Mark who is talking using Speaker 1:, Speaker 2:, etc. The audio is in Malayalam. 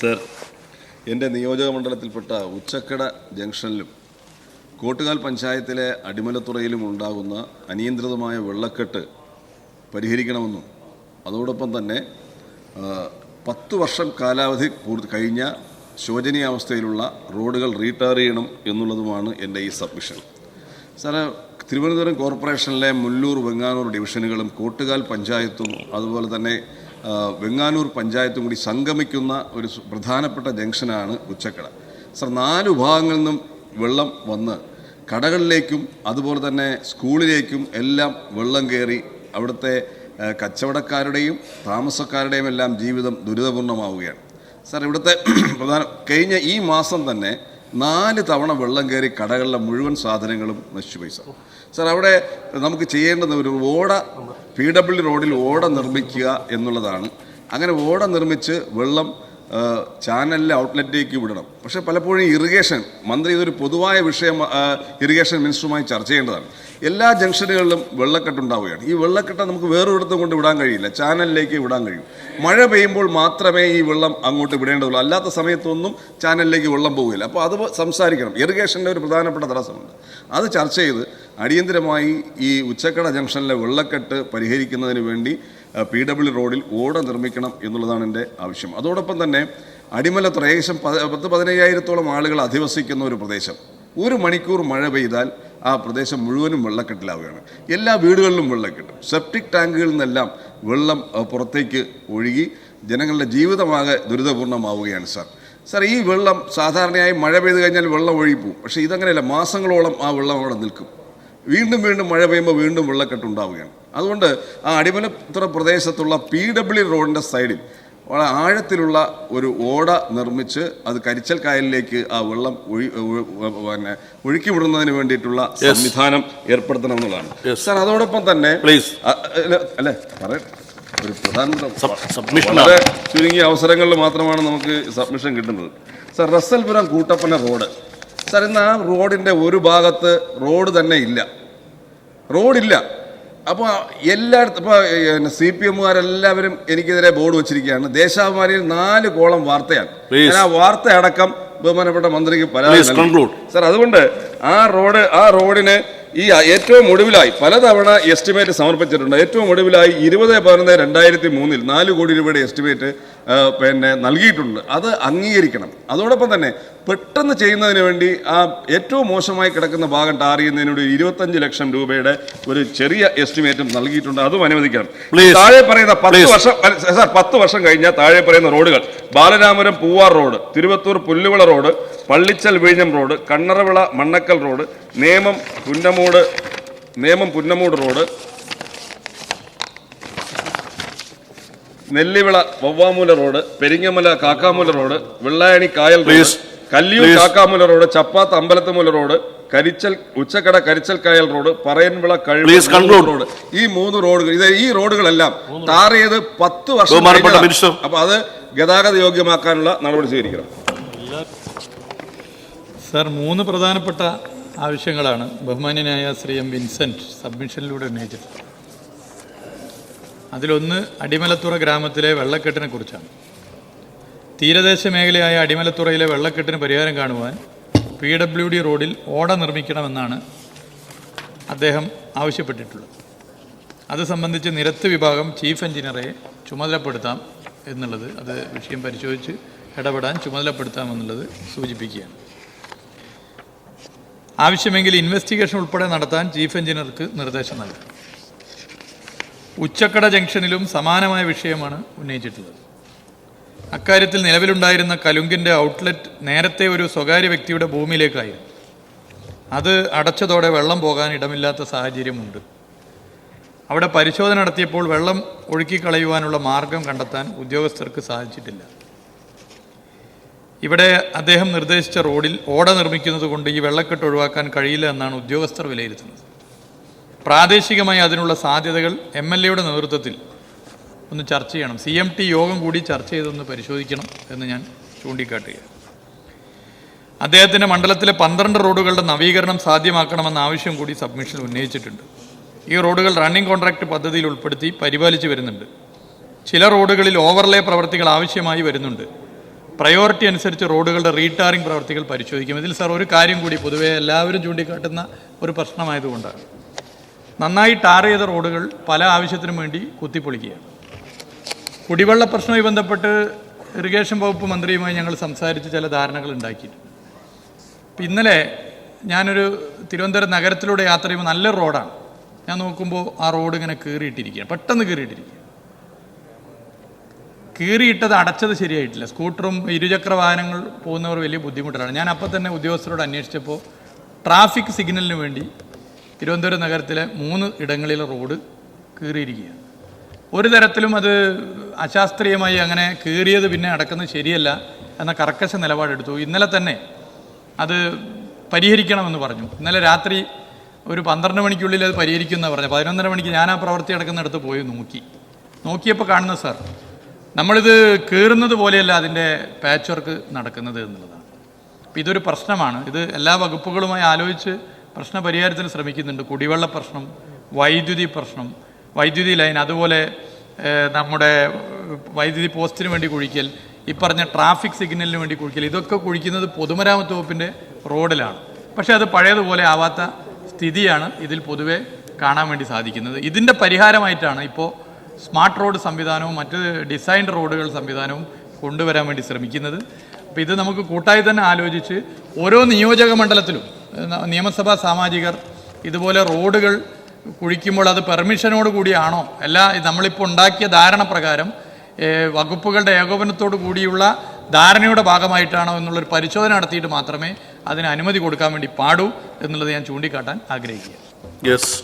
Speaker 1: സർ.
Speaker 2: എന്റെ നിയോജക മണ്ഡലത്തിൽപ്പെട്ട ഉച്ചക്കട ജംഗ്ഷനിലും കോട്ടുകാൽ പഞ്ചായത്തിലെ അടിമലത്തുറയിലും ഉണ്ടാകുന്ന അനിയന്ത്രിതമായ വെള്ളക്കെട്ട് പരിഹരിക്കണമെന്നും അതോടൊപ്പം തന്നെ പത്ത് വർഷം കാലാവധി പൂർത്തി കഴിഞ്ഞ ശോചനീയാവസ്ഥയിലുള്ള റോഡുകൾ റീട്ടയർ ചെയ്യണം എന്നുള്ളതുമാണ് എന്റെ ഈ സബ്മിഷൻ. സാറെ തിരുവനന്തപുരം കോർപ്പറേഷനിലെ മുല്ലൂർ വെങ്ങാനൂർ ഡിവിഷനുകളും കോട്ടുകാൽ പഞ്ചായത്തും അതുപോലെ തന്നെ വെങ്ങാനൂർ പഞ്ചായത്തും കൂടി സംഗമിക്കുന്ന ഒരു പ്രധാനപ്പെട്ട ജംഗ്ഷനാണ് ഉച്ചക്കട. സർ നാല് ഭാഗങ്ങളിൽ നിന്നും വെള്ളം വന്ന് കടകളിലേക്കും അതുപോലെ തന്നെ സ്കൂളിലേക്കും എല്ലാം വെള്ളം കയറി അവിടുത്തെ കച്ചവടക്കാരുടെയും താമസക്കാരുടെയും എല്ലാം ജീവിതം ദുരിതപൂർണമാവുകയാണ് സർ ഇവിടുത്തെ പ്രധാന കഴിഞ്ഞ ഈ മാസം തന്നെ നാല് തവണ വെള്ളം കയറി കടകളിലെ മുഴുവൻ സാധനങ്ങളും നശിച്ചുപോയി സാർ. സാർ അവിടെ നമുക്ക് ചെയ്യേണ്ടത് ഒരു ഓട പി ഡബ്ല്യു റോഡിൽ ഓട നിർമ്മിക്കുക എന്നുള്ളതാണ്. അങ്ങനെ ഓട നിർമ്മിച്ച് വെള്ളം ചാനലിലെ ഔട്ട്ലെറ്റിലേക്ക് വിടണം. പക്ഷേ പലപ്പോഴും ഇറിഗേഷൻ മന്ത്രി ഇതൊരു പൊതുവായ വിഷയം ഇറിഗേഷൻ മിനിസ്റ്ററുമായി ചർച്ച ചെയ്യേണ്ടതാണ്. എല്ലാ ജംഗ്ഷനുകളിലും വെള്ളക്കെട്ടുണ്ടാവുകയാണ് ഈ വെള്ളക്കെട്ട് നമുക്ക് വേറൊരിടത്തും കൊണ്ട് വിടാൻ കഴിയില്ല. ചാനലിലേക്ക് വിടാൻ കഴിയും. മഴ പെയ്യുമ്പോൾ മാത്രമേ ഈ വെള്ളം അങ്ങോട്ട് വിടേണ്ടതുള്ളൂ. അല്ലാത്ത സമയത്തൊന്നും ചാനലിലേക്ക് വെള്ളം പോകില്ല. അപ്പോൾ അത് സംസാരിക്കണം. ഇറിഗേഷന്റെ ഒരു പ്രധാനപ്പെട്ട തടസ്സമുണ്ട്. അത് ചർച്ച ചെയ്ത് അടിയന്തരമായി ഈ ഉച്ചക്കട ജംഗ്ഷനിലെ വെള്ളക്കെട്ട് പരിഹരിക്കുന്നതിന് വേണ്ടി പി ഡബ്ല്യു റോഡിൽ ഓട നിർമ്മിക്കണം എന്നുള്ളതാണ് എന്റെ ആവശ്യം. അതോടൊപ്പം തന്നെ അടിമല പ്രദേശം പത- പത്ത് പതിനയ്യായിരത്തോളം ആളുകൾ അധിവസിക്കുന്ന ഒരു പ്രദേശം. ഒരു മണിക്കൂർ മഴ പെയ്താൽ ആ പ്രദേശം മുഴുവനും വെള്ളക്കെട്ടിലാവുകയാണ്. എല്ലാ വീടുകളിലും വെള്ളക്കെട്ടും. സെപ്റ്റിക് ടാങ്കുകളിൽ നിന്നെല്ലാം വെള്ളം പുറത്തേക്ക് ഒഴുകി ജനങ്ങളുടെ ജീവിതമാകെ ദുരിതപൂർണമാവുകയാണ് സാർ. സാർ ഈ വെള്ളം സാധാരണയായി മഴ പെയ്ത് കഴിഞ്ഞാൽ വെള്ളം ഒഴുകിപ്പോവും പക്ഷേ ഇതങ്ങനെയല്ല. മാസങ്ങളോളം ആ വെള്ളം അവിടെ നിൽക്കും. വീണ്ടും വീണ്ടും മഴ പെയ്യുമ്പോൾ വീണ്ടും വെള്ളക്കെട്ടുണ്ടാവുകയാണ് അതുകൊണ്ട് ആ അടിമലപ്പുറ പ്രദേശത്തുള്ള പി ഡബ്ല്യു റോഡിന്റെ സൈഡിൽ വളരെ ആഴത്തിലുള്ള ഒരു ഓട നിർമ്മിച്ച് അത് കരിച്ചൽ കായലിലേക്ക് ആ വെള്ളം ഒഴി പിന്നെ ഒഴുക്കി വിടുന്നതിന് വേണ്ടിയിട്ടുള്ള സംവിധാനം ഏർപ്പെടുത്തണം എന്നുള്ളതാണ്. സാർ അതോടൊപ്പം തന്നെ അല്ല, പറയട്ടെ ഒരു പ്രധാനപ്പെട്ട വളരെ ചുരുങ്ങിയ അവസരങ്ങളിൽ മാത്രമാണ് നമുക്ക് സബ്മിഷൻ കിട്ടുന്നത്. Sir Rasalpuram Koottappana road. Sir ഇന്ന് ആ റോഡിന്റെ ഒരു ഭാഗത്ത് റോഡ് തന്നെ ഇല്ല. റോഡില്ല. അപ്പോൾ എല്ലായിടത്തും ഇപ്പോൾ സി പി എമ്മുകാരെല്ലാവരും എനിക്കെതിരെ ബോർഡ് വെച്ചിരിക്കുകയാണ്. ദേശാഭിമാനിയിൽ നാല് കോളം വാർത്തയാണ്. ഞാൻ ആ വാർത്ത അടക്കം ബഹുമാനപ്പെട്ട മന്ത്രിക്ക് പരാതി സാർ അതുകൊണ്ട് ആ റോഡ് ആ റോഡിന് ഈ ഏറ്റവും ഒടുവിലായി പലതവണ എസ്റ്റിമേറ്റ് സമർപ്പിച്ചിട്ടുണ്ട്. ഏറ്റവും ഒടുവിലായി ഇരുപത് പതിനൊന്ന് രണ്ടായിരത്തി മൂന്നിൽ നാല് കോടി രൂപയുടെ എസ്റ്റിമേറ്റ് പിന്നെ നൽകിയിട്ടുണ്ട്. അത് അംഗീകരിക്കണം. അതോടൊപ്പം തന്നെ പെട്ടെന്ന് ചെയ്യുന്നതിന് വേണ്ടി ആ ഏറ്റവും മോശമായി കിടക്കുന്ന ഭാഗം ടാർ ചെയ്യുന്നതിനോട് ഇരുപത്തഞ്ച് ലക്ഷം രൂപയുടെ ഒരു ചെറിയ എസ്റ്റിമേറ്റും നൽകിയിട്ടുണ്ട്. അതും അനുവദിക്കണം. താഴെ പറയുന്ന പത്ത്. വർഷം സാർ പത്ത് വർഷം കഴിഞ്ഞാൽ താഴെ പറയുന്ന റോഡുകൾ. ബാലരാമപുരം പൂവാർ റോഡ് തിരുവത്തൂർ പുല്ലുവിള റോഡ് പള്ളിച്ചൽ വിഴിഞ്ഞം road Kannaravila Mannakkal road Nemam Punnamoodu Nemam Punnamoodu road Nellivila Vavvamoola road Peringamala Kakkamoola road Vellayani കായൽ road. Kalliyoor Kakkamoola road Chappath Ambalathumoola road Karichal Uchakada Karichal കായൽ റോഡ് പറയൻവിള കഴിവ് റോഡ് ഈ മൂന്ന് റോഡുകൾ ഇത് ഈ റോഡുകളെല്ലാം ടാർ ചെയ്ത് പത്ത് വർഷം. അപ്പൊ അത് ഗതാഗത യോഗ്യമാക്കാനുള്ള നടപടി സ്വീകരിക്കണം
Speaker 3: സർ മൂന്ന് പ്രധാനപ്പെട്ട ആവശ്യങ്ങളാണ് ബഹുമാന്യനായ ശ്രീ എം വിൻസെന്റ് സബ്മിഷനിലൂടെ ഉന്നയിച്ചത്. അതിലൊന്ന് അടിമലത്തുറ ഗ്രാമത്തിലെ വെള്ളക്കെട്ടിനെ കുറിച്ചാണ്. തീരദേശ മേഖലയായ അടിമലത്തുറയിലെ വെള്ളക്കെട്ടിന് പരിഹാരം കാണുവാൻ പി ഡബ്ല്യു ഡി റോഡിൽ ഓട നിർമ്മിക്കണമെന്നാണ് അദ്ദേഹം ആവശ്യപ്പെട്ടിട്ടുള്ളത്. അത് സംബന്ധിച്ച് നിരത്ത് വിഭാഗം ചീഫ് എഞ്ചിനീയറെ ചുമതലപ്പെടുത്താം എന്നുള്ളത് അത് വിഷയം പരിശോധിച്ച് ഇടപെടാൻ ചുമതലപ്പെടുത്താമെന്നുള്ളത് സൂചിപ്പിക്കുകയാണ്. ആവശ്യമെങ്കിൽ ഇൻവെസ്റ്റിഗേഷൻ ഉൾപ്പെടെ നടത്താൻ ചീഫ് എഞ്ചിനീയർക്ക് നിർദ്ദേശം നൽകും. ഉച്ചക്കട ജംഗ്ഷനിലും സമാനമായ വിഷയമാണ് ഉന്നയിച്ചിട്ടുള്ളത്. അക്കാര്യത്തിൽ നിലവിലുണ്ടായിരുന്ന കലുങ്കിന്റെ ഔട്ട്ലെറ്റ് നേരത്തെ ഒരു സ്വകാര്യ വ്യക്തിയുടെ ഭൂമിയിലേക്കായിരുന്നു. അത് അടച്ചതോടെ വെള്ളം പോകാൻ ഇടമില്ലാത്ത സാഹചര്യമുണ്ട്. അവിടെ പരിശോധന നടത്തിയപ്പോൾ വെള്ളം ഒഴുക്കിക്കളയുവാനുള്ള മാർഗം കണ്ടെത്താൻ ഉദ്യോഗസ്ഥർക്ക് സാധിച്ചിട്ടില്ല. ഇവിടെ അദ്ദേഹം നിർദ്ദേശിച്ച റോഡിൽ ഓട നിർമ്മിക്കുന്നത് കൊണ്ട് ഈ വെള്ളക്കെട്ട് ഒഴിവാക്കാൻ കഴിയില്ല എന്നാണ് ഉദ്യോഗസ്ഥർ വിലയിരുത്തുന്നത്. പ്രാദേശികമായി അതിനുള്ള സാധ്യതകൾ എം എൽ എയുടെ നേതൃത്വത്തിൽ ഒന്ന് ചർച്ച ചെയ്യണം. സി എം ടി യോഗം കൂടി ചർച്ച ചെയ്തൊന്ന് പരിശോധിക്കണം എന്ന് ഞാൻ ചൂണ്ടിക്കാട്ടുക അദ്ദേഹത്തിന്റെ മണ്ഡലത്തിലെ പന്ത്രണ്ട് റോഡുകളുടെ നവീകരണം സാധ്യമാക്കണമെന്ന ആവശ്യം കൂടി സബ്മിഷനിൽ ഉന്നയിച്ചിട്ടുണ്ട്. ഈ റോഡുകൾ റണ്ണിംഗ് കോൺട്രാക്ട് പദ്ധതിയിൽ ഉൾപ്പെടുത്തി പരിപാലിച്ചു വരുന്നുണ്ട്. ചില റോഡുകളിൽ ഓവർലേ പ്രവർത്തികൾ ആവശ്യമായി വരുന്നുണ്ട്. പ്രയോറിറ്റി അനുസരിച്ച് റോഡുകളുടെ റീടാറിംഗ് പ്രവർത്തികൾ പരിശോധിക്കും. ഇതിൽ സാർ ഒരു കാര്യം കൂടി പൊതുവേ എല്ലാവരും ചൂണ്ടിക്കാട്ടുന്ന ഒരു പ്രശ്നമായതുകൊണ്ടാണ് നന്നായി ടാർ ചെയ്ത റോഡുകൾ പല ആവശ്യത്തിനും വേണ്ടി കുത്തിപ്പൊളിക്കുകയാണ്. കുടിവെള്ള പ്രശ്നവുമായി ബന്ധപ്പെട്ട് ഇറിഗേഷൻ വകുപ്പ് മന്ത്രിയുമായി ഞങ്ങൾ സംസാരിച്ച് ചില ധാരണകൾ ഉണ്ടാക്കിയിട്ടുണ്ട്. ഇപ്പം ഇന്നലെ ഞാനൊരു തിരുവനന്തപുരം നഗരത്തിലൂടെ യാത്ര ചെയ്യുമ്പോൾ നല്ല റോഡാണ് ഞാൻ നോക്കുമ്പോൾ ആ റോഡ് ഇങ്ങനെ കീറിയിട്ടിരിക്കുകയാണ്. പെട്ടെന്ന് കീറിയിട്ടിരിക്കുക കീറിയിട്ടത് അടച്ചത് ശരിയായിട്ടില്ല. സ്കൂട്ടറും ഇരുചക്ര വാഹനങ്ങൾ പോകുന്നവർ വലിയ ബുദ്ധിമുട്ടാണ് ഞാൻ അപ്പോൾ തന്നെ ഉദ്യോഗസ്ഥരോട് അന്വേഷിച്ചപ്പോൾ ട്രാഫിക് സിഗ്നലിന് വേണ്ടി തിരുവനന്തപുരം നഗരത്തിലെ മൂന്ന് ഇടങ്ങളിലെ റോഡ് കീറിയിരിക്കുകയാണ്. ഒരു തരത്തിലും അത് അശാസ്ത്രീയമായി അങ്ങനെ കീറിയത് പിന്നെ അടക്കുന്നത് ശരിയല്ല എന്ന കർക്കശ നിലപാടെടുത്തു ഇന്നലെ തന്നെ അത് പരിഹരിക്കണമെന്ന് പറഞ്ഞു. ഇന്നലെ രാത്രി ഒരു പന്ത്രണ്ട് മണിക്കുള്ളിൽ അത് പരിഹരിക്കുമെന്ന് പറഞ്ഞു പതിനൊന്നര മണിക്ക് ഞാൻ ആ പ്രവൃത്തി നടക്കുന്നിടത്ത് പോയി നോക്കി. നോക്കിയപ്പോൾ കാണുന്നത് സാർ നമ്മളിത് കീറുന്നത് പോലെയല്ല അതിന്റെ പാച്ച് വർക്ക് നടക്കുന്നത് എന്നുള്ളതാണ്. അപ്പോൾ ഇതൊരു പ്രശ്നമാണ്. ഇത് എല്ലാ വകുപ്പുകളുമായി ആലോചിച്ച് പ്രശ്ന പരിഹാരത്തിന് ശ്രമിക്കുന്നുണ്ട്. കുടിവെള്ള പ്രശ്നം വൈദ്യുതി പ്രശ്നം വൈദ്യുതി ലൈൻ അതുപോലെ നമ്മുടെ വൈദ്യുതി പോസ്റ്റിന് വേണ്ടി കുഴിക്കൽ ഈ പറഞ്ഞ ട്രാഫിക് സിഗ്നലിന് വേണ്ടി കുഴിക്കൽ ഇതൊക്കെ കുഴിക്കുന്നത് പൊതുമരാമത്ത് വകുപ്പിന്റെ റോഡിലാണ്. പക്ഷേ അത് പഴയതുപോലെ ആവാത്ത സ്ഥിതിയാണ് ഇതിൽ പൊതുവെ കാണാൻ വേണ്ടി സാധിക്കുന്നത്. ഇതിന്റെ പരിഹാരമായിട്ടാണ് ഇപ്പോൾ സ്മാർട്ട് റോഡ് സംവിധാനവും മറ്റ് ഡിസൈൻഡ് റോഡുകൾ സംവിധാനവും കൊണ്ടുവരാൻ വേണ്ടി ശ്രമിക്കുന്നത്. അപ്പോൾ ഇത് നമുക്ക് കൂട്ടായി തന്നെ ആലോചിച്ച് ഓരോ നിയോജക മണ്ഡലത്തിലും നിയമസഭാ സാമാജികർ ഇതുപോലെ റോഡുകൾ കുഴിക്കുമ്പോൾ അത് പെർമിഷനോട് കൂടിയാണോ? അല്ല നമ്മളിപ്പോൾ ഉണ്ടാക്കിയ ധാരണ പ്രകാരം വകുപ്പുകളുടെ ഏകോപനത്തോടു കൂടിയുള്ള ധാരണയുടെ ഭാഗമായിട്ടാണോ എന്നുള്ളൊരു പരിശോധന നടത്തിയിട്ട് മാത്രമേ അതിന് അനുമതി കൊടുക്കാൻ വേണ്ടി പാടൂ എന്നുള്ളത് ഞാൻ ചൂണ്ടിക്കാട്ടാൻ ആഗ്രഹിക്കുക
Speaker 1: യെസ്